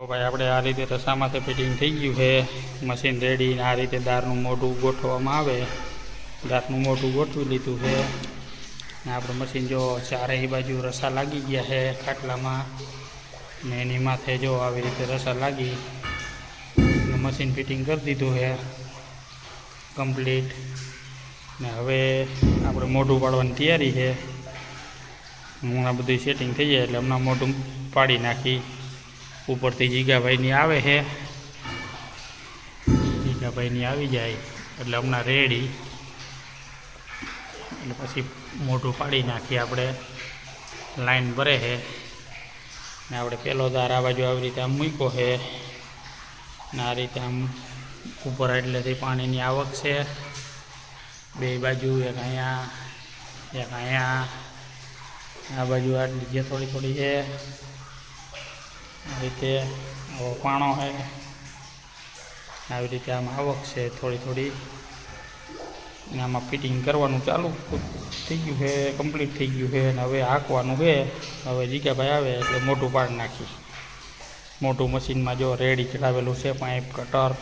તો ભાઈ, આપણે આ રીતે રસામાંથી ફિટિંગ થઈ ગયું છે. મશીન રેડી આ રીતે દાળનું મોઢું ગોઠવવામાં આવે. દાળનું મોઢું ગોઠવી લીધું છે. ને આપણે મશીન જો ચારેય બાજુ રસા લાગી ગયા છે ખાટલામાં. ને એની માથે જો આવી રીતે રસા લાગી. મશીન ફિટિંગ કરી દીધું છે. કમ્પ્લીટ ને હવે આપણે મોઢું પાડવાની તૈયારી છે. હમણાં બધું સેટિંગ થઈ જાય એટલે હમણાં મોઢું પાડી નાખી. ઉપરથી જીગાભાઈની આવે છે. જીગાભાઈની આવી જાય, એટલે હમણાં રેડી એટલે પછી મોઢું પાડી નાખીએ આપણે. લાઈન ભરે છે. ને આપણે પહેલો દાર આ બાજુ આવી રીતે આમ મૂક્યો છે. ને આ રીતે આમ ઉપર એટલેથી પાણીની આવક છે. બે બાજુ, એક અહીંયા એક અહીંયા. આ બાજુ આટલી જે થોડી થોડી છે. આ રીતે પાણો છે આવી રીતે આમાં આવક છે, થોડી થોડી. અને આમાં ફિટિંગ કરવાનું ચાલુ થઈ ગયું છે કમ્પ્લીટ થઈ ગયું છે, અને હવે હાંકવાનું છે. હવે જીગાભાઈ આવે એટલે મોટું પાડ નાખી મોટું મશીનમાં જો રેડી ચડાવેલું છે, પાઇપ કટર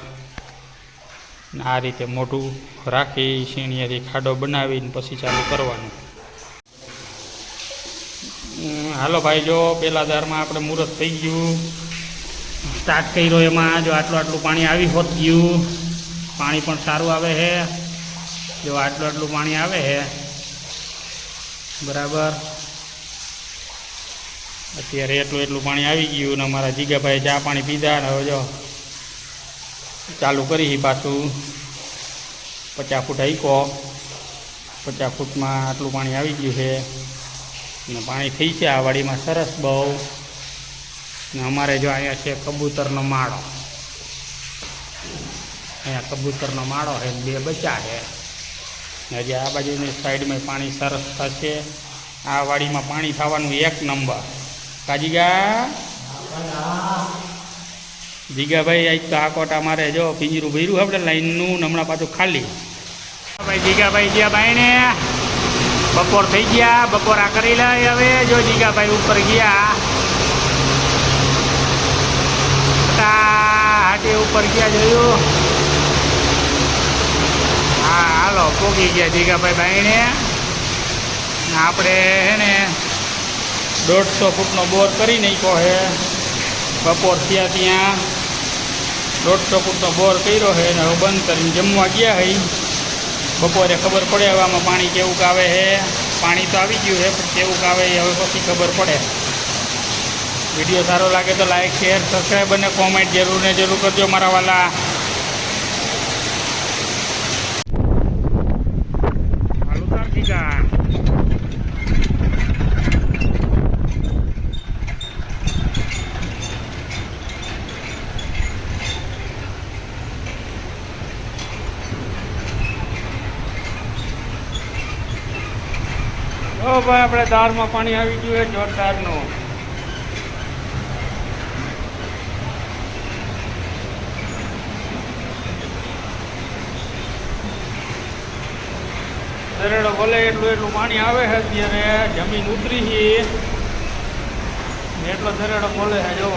આ રીતે મોટું રાખી સીણીયાથી ખાડો બનાવીને પછી ચાલુ કરવાનું. હાલો ભાઈ, જો પેલા દારમાં આપણે મુહૂર્ત થઈ ગયું. સ્ટાર્ટ કર્યો એમાં, જો આટલું આટલું પાણી આવી હોત ગયું. પાણી પણ સારું આવે છે જો આટલું આટલું પાણી આવે છે બરાબર. અત્યારે એટલું એટલું પાણી આવી ગયું ને અમારા જીગાભાઈ ચા પાણી પીધા ને હવે જો ચાલુ કરી પાછું. પચાસ ફૂટ આઈકો પચાસ ફૂટમાં આટલું પાણી આવી ગયું છે. ને પાણી થઈ છે આ વાડીમાં સરસ બહુ. ને અમારે જો અહીંયા છે કબૂતરનો માળો. અહીંયા કબૂતરનો માળો છે, બે બચ્ચા છે. ને આ બાજુની સાઈડમાં પાણી સરસ થશે. આ વાડીમાં પાણી થવાનું એક નંબર. કાજીગા? જીગાભાઈ, આજ તો આ કોટા મારે જો પિંજરું ભર્યું આપણે, લાઈનનું હમણાં પાછું ખાલી. ભાઈ જીગાભાઈ ગયા ભાઈને બપોર થઈ ગયા, બપોરા કરી લે હવે જો જીગાભાઈ ઉપર ગયા. હાટે ઉપર ગયા જોયું. હા, હાલો, પોગી ગયા જીગાભાઈ બાઈને આપણે હે ને દોઢસો ફૂટનો બોર કરી નાખ્યો છે બપોર થયા ત્યાં. દોઢસો ફૂટનો બોર કર્યો છે હવે બંધ કરીને જમવા ગયા હઈ બપોરે ખબર પડે હવે આમાં પાણી કેવું આવે છે. પાણી તો આવી ગયું છે, પણ કેવું આવે હવે પછી ખબર પડે. વીડિયો સારો લાગે તો લાઇક શેર સબસ્ક્રાઈબ અને કોમેન્ટ જરૂર ને જરૂર કરજો મારા વાલા. ઓ ભાઈ, આપણે દાળમાં પાણી આવી ગયું છે, જોરદારનું. દરેડો ભલે એટલું એટલું પાણી આવે છે અત્યારે, જમીન ઉતરી છે. એટલો દરેડો બોલે છે જો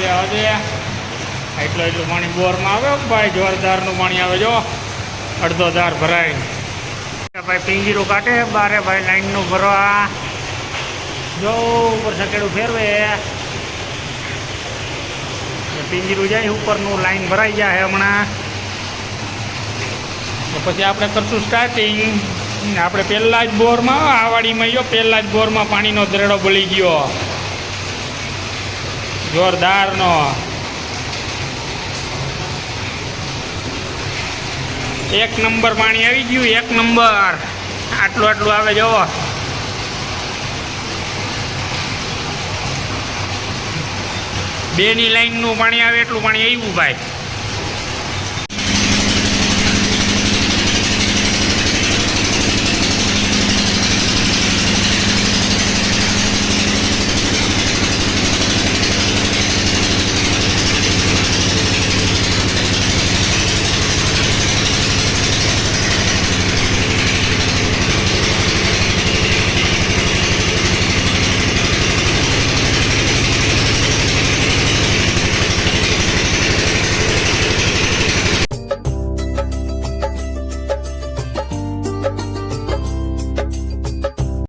આવા. દે એટલું એટલું પાણી બોરમાં આવે ભાઈ? જોરદારનું પાણી આવે જો. અડધો ધાર ભરાય. ભાઈ પિંજીરું કાઢે, બારે ભાઈ લાઈનનું ભરવા. જો, ઉપર સકેડું ફેરવે. પિંજીરું જાય, ઉપરનું લાઈન ભરાઈ જાય હમણાં. પછી આપણે કરશું સ્ટાર્ટિંગ આપણે પહેલાં જ બોરમાં, આ વાડીમાં ગયો પહેલાં જ બોરમાં પાણીનો દરેડો બળી ગયો. જોરદારનો. એક નંબર પાણી આવી ગયું, એક નંબર. આટલું આટલું આવે, જોવો. બેની લાઈનનું પાણી આવે, એટલું પાણી આવ્યું, ભાઈ.